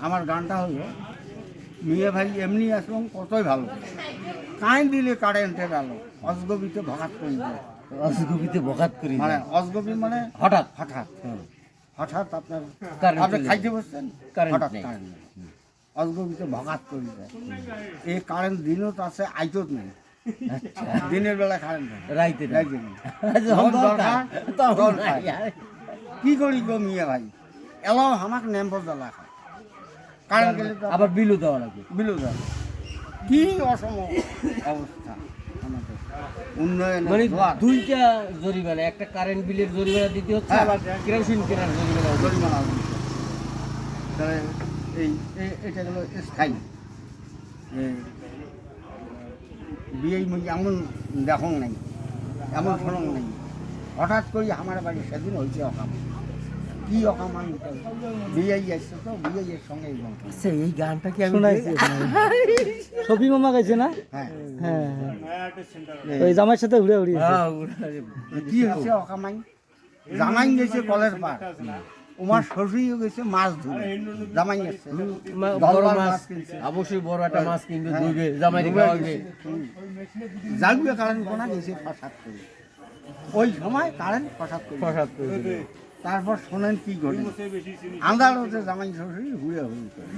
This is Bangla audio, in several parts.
আমার গানটা হলো মিয়া ভাই এমনি আসলাম কতই ভালো। কাই দিলে কারেন্টের আলো অজগবিতে ভাগাত করে যায় অসগবিতে বকাত করি মানে অজগবি মানে হঠাৎ। হঠাৎ। হঠাৎ আপনার আপনি খাইতে বসছেন? কারেন্ট হঠাৎ কারেন্ট অজগবিতে ভগাত করে এই কারেন্ট দিনও তো আছে আইতত নেই। আচ্ছা। দিনের বেলা নেই। রাইতে রাইতে। খাই। কি করি গো মিয়া ভাই? এলাও আমাকে নেম্বর জ্বালা খায়। কারেন্ট গেলে তো আবার বিলও দেওয়া লাগে বিলু যায় কি অসম অবস্থা? আমাদের উন্নয়নের মানে। দুইটা জরিমানা একটা কারেন্ট বিলের জরিমানা দিতে হচ্ছে হ্যাঁ। আবার কেরোসিন কেনার জরিমানা। জরিমানা তাহলে এই এটা গেল স্থায়ী। বিয়ে মই এমন দেখং নাই এমন শোনং নাই। হঠাৎ করে আমার বাড়ি সেদিন হয়েছে অকাম। কি অকাম আমি তো বিয়ে আসছে সঙ্গে এই। আচ্ছা গানটা কি আমি শোনাইছি। সফি মামা গাইছে না? হ্যাঁ। হ্যাঁ। ওই জামাইয়ের সাথে ঘুরে ঘুরে হ্যাঁ, কি হচ্ছে অকামাই? জামাই গেছে কলের পার উমার শ্বশুরিও গেছে মাছ ধরে। জামাই আসছে মা- বড় মাছ। কিনছে। অবশ্যই বড় একটা মাছ কিনবে হ্যাঁ। ধুইবে জামাই খাওয়াবে। জানবে কারেন্ট কোনা গেছে ফসাদ করে। ওই সময় কারেন্ট ফসাদ করে। প্রসাদ করে। দিবে। তারপর শোনেন কি ঘটে। হচ্ছে জামাই শ্বশুরি হুড়ি করে।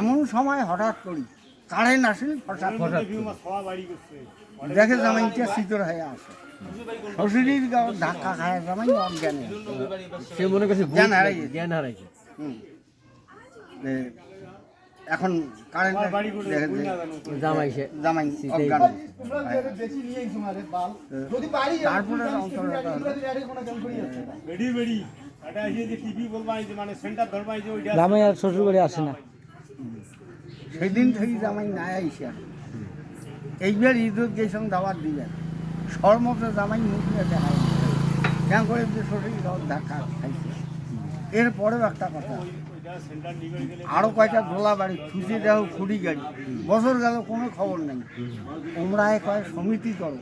এমন সময় হঠাৎ করি কারেন্ট আসেন দেখে জামাইটা শীতর হয়ে আসে শ্বশুরির গাও ধাক্কা খায় জামাই অজ্ঞানে। সে মনে করছে জ্ঞান হারাইছে। জ্ঞান হারাইছে। এখন কারেন্ট জামাই সে জামাই শীতেই তারপরে অন্তরটা হলো, বেড়ি বেড়ি। এটা এসে যে টিভি বলবা এই যে মানে সেন্টার ধরবা এই যে ওইটা জামাই আর শ্বশুর বাড়ি আসে না। সেদিন থেকে জামাই নাই আইসা। এইবার ঈদত গেছিলাম দাওয়াত দিবেন সর্বত জামাই মুখ নিয়ে দেখা কেন করে যে শরীর ধাক্কা খাইছে? এরপরেও একটা কথা। ওইটা সেন্টার নিগড়ে আরও কয়টা দোলা বাড়ি খুঁজে দেহ, খুঁড়ি গাড়ি। বছর গেল, কোনো খবর নেই। তোমরাই কয়, সমিতি করো।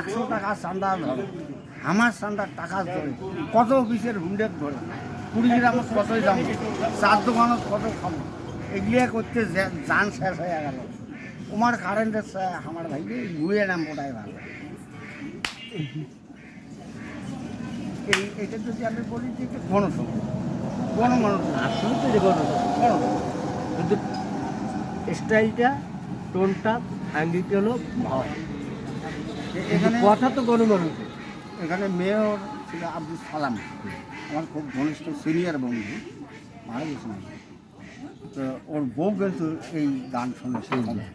একশো টাকা চান্দা ধরো। আমার চান্দার টাকা ধরে, কত অফিসের হুন্ডের ধরে। কুড়ি গ্রামত কতই দাম? চার দোকানত কত খাব এগুলিয়ে করতে যান শেষ হয়ে গেল। তোমার কারেন্টের আমার ভাই ঘুরে নাম ওটাই ভালো। এই, এটা যদি আমি বলি যে সময় কোনো মানুষ না আসলে তো যে গণনা কোনো? কিন্তু স্টাইলটা টোনটা হলো ভালো। এখানে কথা তো গণমানুষের এখানে মেয়র ছিল আব্দুল সালাম। আমার খুব ঘনিষ্ঠ সিনিয়র বন্ধু। মারা গেছে তো ওর বউ কিন্তু এই গান শুনে সেই সময়